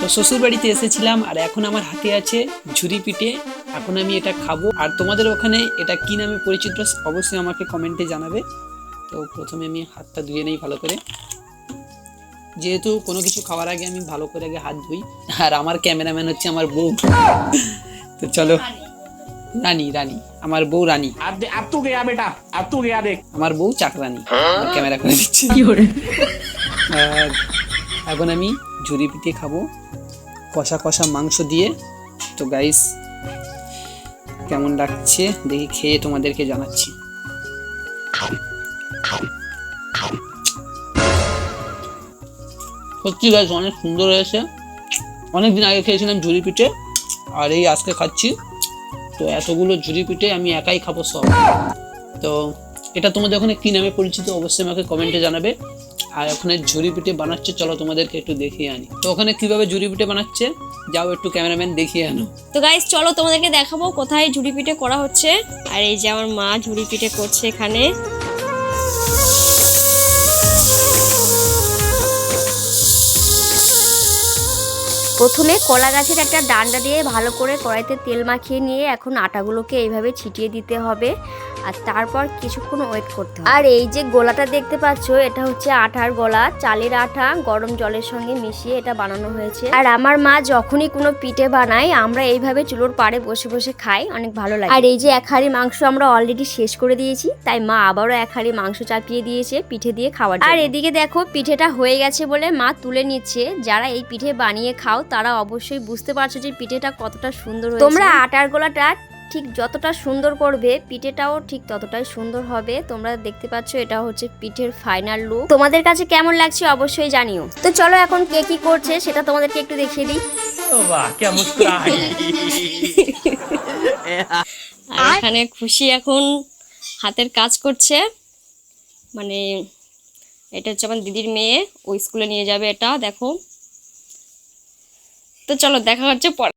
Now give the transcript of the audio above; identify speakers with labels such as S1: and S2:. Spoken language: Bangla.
S1: তো শ্বশুরবাড়িতে এসেছিলাম আর এখন আমার হাতে আছে ঝুরি পিঠে। এখন আমি এটা খাব। আর তোমাদের ওখানে এটা কি নামে পরিচিত অবশ্যই আমাকে কমেন্টে জানাবে। তো প্রথমে আমি হাতটা ধুয়ে নেই ভালো করে। যেহেতু কোনো কিছু খাওয়ার আগে আমি ভালো করে আগে হাত ধুই। আর আমার ক্যামেরাম্যান হচ্ছে আমার বউ। তো চলো। রানী রানী। আমার বউ রানী।
S2: আর তু গেয়া বেটা আর তু গেয়া দেখ
S1: আমার বউ চাকরানি। ক্যামেরা করে দিচ্ছে। এখন আমি ঝুরি পিঠে খাব, কষা কষা মাংস দিয়ে। তো গাইস কেমন লাগছে দেখি খেয়ে তোমাদেরকে জানাচ্ছি। সত্যি গাইস অনেক সুন্দর হয়েছে। অনেক দিন আগে খেয়েছিলাম ঝুরি পিঠে, আর এই আজকে খাচ্ছি। তো এতগুলো ঝুরি পিঠে আমি একাই খাব সব। তো এটা তোমাদের ওখানে কি নামে পরিচিত, অবশ্যই আমাকে কমেন্টে জানাবে। আর ওখানে ঝুড়ি পিঠে বানাচ্ছে, চলো তোমাদেরকে একটু দেখিয়ে আনি। তো ওখানে কীভাবে ঝুড়ি পিঠে বানাচ্ছে, যাও একটু ক্যামেরাম্যান দেখিয়ে আনো।
S3: তো গাইজ চলো তোমাদেরকে দেখাবো কোথায় ঝুড়ি পিঠে করা হচ্ছে। আর এই যে আমার মা ঝুড়ি পিঠে করছে এখানে। প্রথমে কলা গাছের একটা ডান্ডা দিয়ে ভালো করে কড়াইতে তেল মাখিয়ে নিয়ে এখন আটাগুলোকে এইভাবে ছিটিয়ে দিতে হবে। আর তারপর কিছুক্ষণ ওয়েট করতে হবে। আর এই যে গোলাটা দেখতে পাচ্ছ, এটা হচ্ছে আটার গোলা। চালের আটা গরম জলের সঙ্গে মিশিয়ে এটা বানানো হয়েছে। আর আমার মা যখনই কোনো পিঠে বানায়, আমরা এইভাবে চুলোর পাড়ে বসে বসে খাই, অনেক ভালো লাগে। আর এই যে এক হাঁড়ি মাংস আমরা অলরেডি শেষ করে দিয়েছি, তাই মা আবারও এক হাঁড়ি মাংস চাপিয়ে দিয়েছে পিঠে দিয়ে খাওয়ার আর এদিকে দেখো, পিঠেটা হয়ে গেছে বলে মা তুলে নিচ্ছে। যারা এই পিঠে বানিয়ে খাও তারা অবশ্যই বুঝতে পারছ যে পিঠেটা কতটা সুন্দর তোমরা আটার গোলাটা ঠিক যতটা সুন্দর করবে পিঠেটাও ঠিক ততটাই সুন্দর হবে। তোমরা দেখতে পাচ্ছ এটা হচ্ছে পিঠের ফাইনাল লুক তোমাদের কাছে কেমন লাগছে অবশ্যই জানিও। তো চলো এখন কে কি করছে সেটা তোমাদেরকে একটু দেখিয়ে দিই। এখানে খুশি এখন হাতের কাজ করছে। মানে এটা হচ্ছে আমার দিদির মেয়ে ওই স্কুলে নিয়ে যাবে এটা দেখো। তো চলো দেখা হচ্ছে পরে।